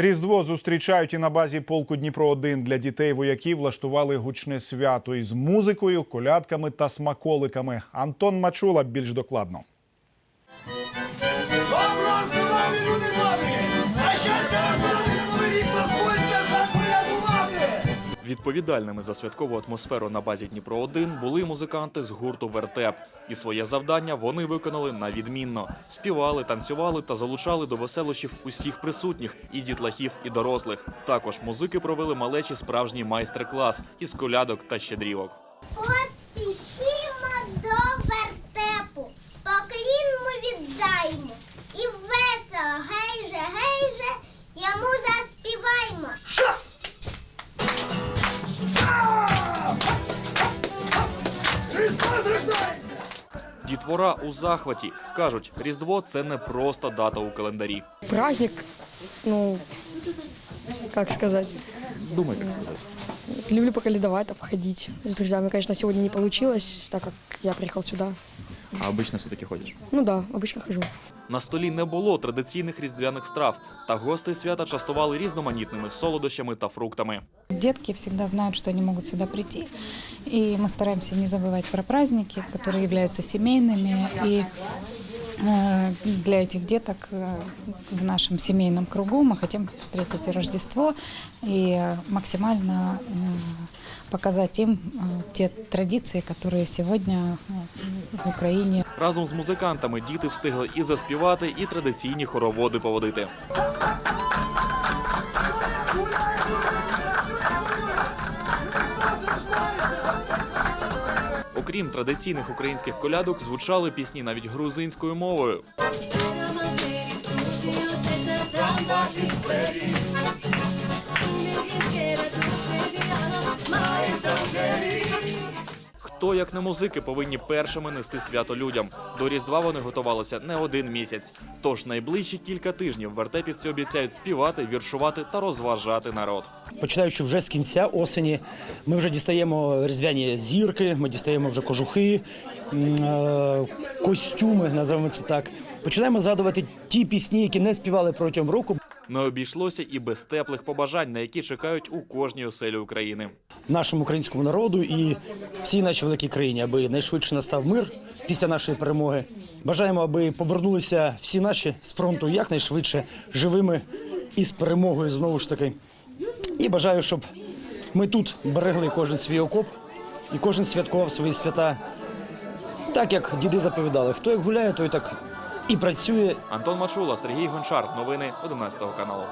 Різдво зустрічають і на базі полку Дніпро 1 для дітей вояків влаштували гучне свято із музикою, колядками та смаколиками. Антон Мачула більш докладно. Відповідальними за святкову атмосферу на базі Дніпро 1 були музиканти з гурту Вертеп. І своє завдання вони виконали на відмінно. Співали, танцювали та залучали до веселощів усіх присутніх і дітлахів, і дорослих. Також музики провели малечі справжній майстер-клас із колядок та щедрівок. От до Дітвора у захваті кажуть, Різдво це не просто дата у календарі. праздник, ну, як сказати, Думай, як сказати. люблю поколедовать, там, походить с друзьями. Конечно, сегодня не получилось, так как я приехал сюда. А обично все таки ходиш. Ну да, обычно хожу. На столі не було традиційних різдвяних страв, та гостей свята частували різноманітними солодощами та фруктами. Детки всегда знают, что они могут сюда прийти. И мы стараемся не забывать про праздники, которые являются семейными. И э, для этих деток э, в нашем семейном кругу мы хотим встретить и Рождество и э, максимально э, показать им э, те традиции, которые сегодня э, в Украине Разом з музикантами діти встигли і заспівати, і традиційні хороводи поводити. Окрім традиційних українських колядок, звучали пісні навіть грузинською мовою. Хто, як не музики, повинні першими нести свято людям. До Різдва вони готувалися не один місяць. Тож найближчі кілька тижнів вертепівці обіцяють співати, віршувати та розважати народ. Починаючи вже з кінця осені, ми вже дістаємо різдвяні зірки, ми дістаємо вже кожухи, е, костюми, називаємо це так. Починаємо згадувати ті пісні, які не співали протягом року. Не обійшлося і без теплих побажань, на які чекають у кожній оселі України. нашому українському народу і всій нашій великій країні, аби найшвидше настав мир після нашої перемоги. Бажаємо, аби повернулися всі наші з фронту якнайшвидше живими і з перемогою знову ж таки. І бажаю, щоб ми тут берегли кожен свій окоп і кожен святкував свої свята. Так як діди заповідали, хто як гуляє, той так і працює, Антон Мачула, Сергій Гончар. Новини 11 каналу.